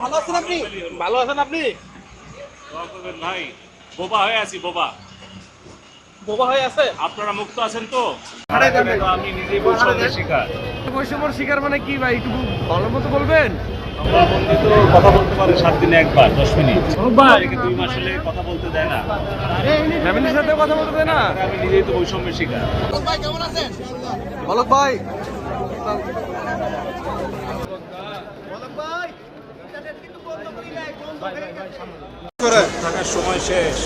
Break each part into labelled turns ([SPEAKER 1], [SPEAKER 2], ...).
[SPEAKER 1] ভালো আছেন আপনি?
[SPEAKER 2] ভালো আছেন আপনি?
[SPEAKER 3] ভাই। বোবা হয়ে আছি বোবা।
[SPEAKER 2] বোবা হয়ে আছে?
[SPEAKER 3] আপনারা মুক্ত আছেন তো?
[SPEAKER 1] হারাই যাবে।
[SPEAKER 3] তো আমি নিজেই বৈষম্যের শিকার।
[SPEAKER 4] বৈষম্যর শিকার মানে কি ভাই? একটু ভালো মতো বলবেন?
[SPEAKER 3] কথা বলতে পারে সাত দিনে একবার দশ মিনিট। দুই মাস হলে কথা বলতে দেয় না।
[SPEAKER 4] ফ্যামিলির সাথে কথা বলতে দেয় না?
[SPEAKER 3] আমি নিজেই তো বৈষম্যের শিকার।
[SPEAKER 1] ভাই কেমন আছেন? বলক ভাই
[SPEAKER 3] থাকার সময় শেষ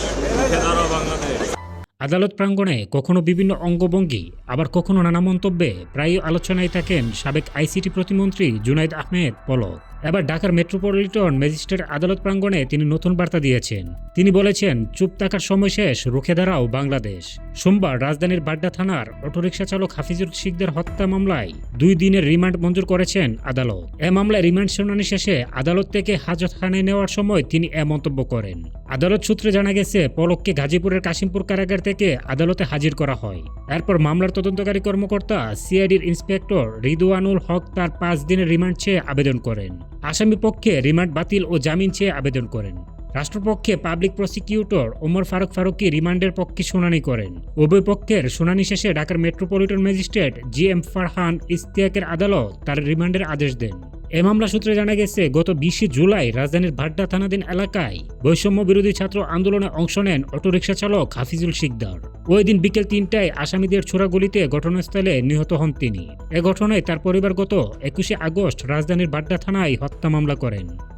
[SPEAKER 5] আদালত প্রাঙ্গণে কখনো বিভিন্ন অঙ্গভঙ্গি, আবার কখনো নানা মন্তব্যে প্রায়ই আলোচনায় থাকেন সাবেক আইসিটি প্রতিমন্ত্রী জুনাইদ আহমেদ পলক। এবার ঢাকার মেট্রোপলিটন ম্যাজিস্ট্রেট আদালত প্রাঙ্গণে তিনি নতুন বার্তা দিয়েছেন। তিনি বলেছেন, চুপ থাকার সময় শেষ, রুখে দাঁড়াও বাংলাদেশ। সোমবার রাজধানীর বাড্ডা থানার অটোরিকশা চালক হাফিজুল শিকদের হত্যা মামলায় দুই দিনের রিমান্ড মঞ্জুর করেছেন আদালত। এ মামলায় রিমান্ড শুনানি শেষে আদালত থেকে হাজতখানায় নেওয়ার সময় তিনি এ মন্তব্য করেন। আদালত সূত্রে জানা গেছে, পলককে গাজীপুরের কাশিমপুর কারাগার থেকে আদালতে হাজির করা হয়। এরপর মামলার তদন্তকারী কর্মকর্তা, সিআইডির ইন্সপেক্টর রিদওয়ানুল হক তার পাঁচ দিনের রিমান্ড চেয়ে আবেদন করেন। আসামি পক্ষে রিমান্ড বাতিল ও জামিন চেয়ে আবেদন করেন। রাষ্ট্রপক্ষে পাবলিক প্রসিকিউটর ওমর ফারুক ফারুকি রিমান্ডের পক্ষে শুনানি করেন। উভয় পক্ষের শুনানি শেষে ঢাকার metropolitan magistrate G M Farhan ইস্তিয়াকের আদালত তার রিমান্ডের আদেশ দেন। এ মামলা সূত্রে জানা গেছে, গত বিশে জুলাই রাজধানীর ভাড্ডা থানাধীন এলাকায় বৈষম্য বিরোধী ছাত্র আন্দোলনে অংশ নেন অটোরিকশা চালক হাফিজুল শিকদার। ওই দিন বিকেল তিনটায় আসামিদের ছোড়াগুলিতে ঘটনাস্থলে নিহত হন তিনি। এ ঘটনায় তার পরিবার গত একুশে আগস্ট রাজধানীর বাড্ডা থানায় হত্যা মামলা করেন।